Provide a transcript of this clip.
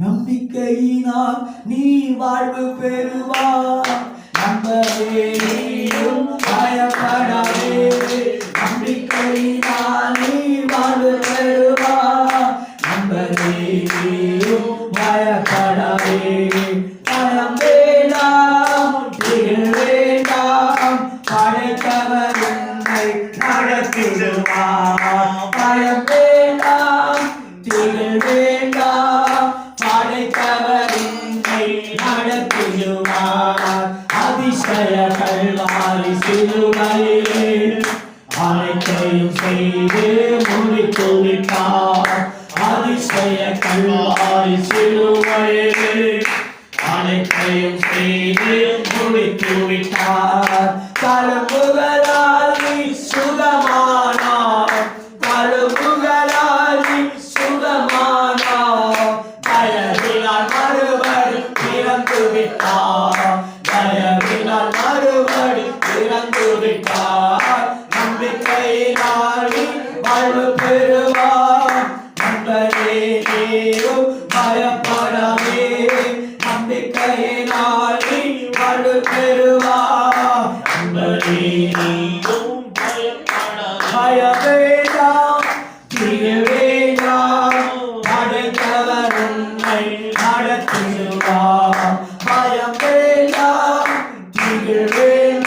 நம்பிக்கையினால் நீ வாழ்வு பெறுவார் நம்பவே நீயும் பயப்படாதே. நம்பிக்கையினால் நீ வாழ்வு பெறுவார் நம்பவே நீயும் பயப்படாதே. பயம் வேண்டாம் திகில் வேண்டாம். படைத்தவர் உன்னை நடத்திடுவார். பயம் வேண்டாம் திகில் வேண்டாம் படைத்தவர் உன்னை நடத்திடுவார் அதிசய கல்வாரி சிலுவையிலே அனைத்தையும் செய்து முடித்து விட்டார் அதிசய கல்வாரி சிலுவையிலே அனைத்தையும் செய்து முடித்து விட்டார் நீ சுகமானார் கரும்புகளால் நீ சுகமானார் தயவினால் மறுபடி பிறந்து விட்டார் தயவினால் மறுபடி பிறந்து விட்டார் நம்பிக்கையினால் நீ வாழ்வு பெறுவார் நண்பரே நீரும் பயப்படாதே நம்பிக்கையினால் நீ வாழ்வு பெறுவார் நண்பரே நீரும் பயவேண்டாம் திகவேண்டாம் படைத்தவர் உன்னை நடத்திடுவார் Hallelujah.